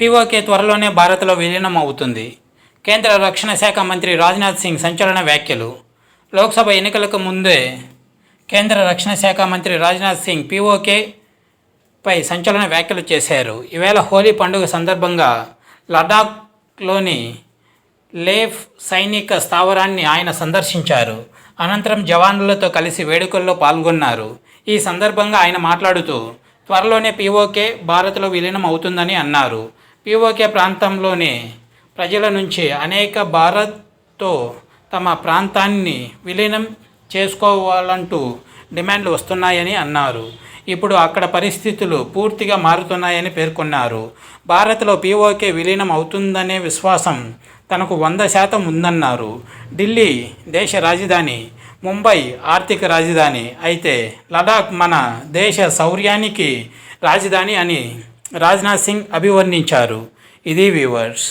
PoK త్వరలోనే భారత్లో విలీనం అవుతుంది కేంద్ర రక్షణ శాఖ మంత్రి రాజ్నాథ్ సింగ్ సంచలన వ్యాఖ్యలు. లోక్సభ ఎన్నికలకు ముందే కేంద్ర రక్షణ శాఖ మంత్రి రాజ్నాథ్ సింగ్ పీఓకే పై సంచలన వ్యాఖ్యలు చేశారు. ఈవేళ హోలీ పండుగ సందర్భంగా లడాఖ్లోని లేఫ్ సైనిక స్థావరాన్ని ఆయన సందర్శించారు. అనంతరం జవాన్లతో కలిసి వేడుకల్లో పాల్గొన్నారు. ఈ సందర్భంగా ఆయన మాట్లాడుతూ త్వరలోనే పీఓకే భారత్లో విలీనం అవుతుందని అన్నారు. పీఓకే ప్రాంతంలోని ప్రజల నుంచి అనేక భారత్తో తమ ప్రాంతాన్ని విలీనం చేసుకోవాలంటూ డిమాండ్లు వస్తున్నాయని అన్నారు. ఇప్పుడు అక్కడ పరిస్థితులు పూర్తిగా మారుతున్నాయని పేర్కొన్నారు. భారత్లో పీఓకే విలీనం అవుతుందనే విశ్వాసం తనకు వంద శాతం ఉందన్నారు. ఢిల్లీ దేశ రాజధాని ముంబై ఆర్థిక రాజధాని అయితే లడాక్ మన దేశ శౌర్యానికి రాజధాని అని రాజ్నాథ్ సింగ్ అభివర్ణించారు. ఇది వ్యూవర్స్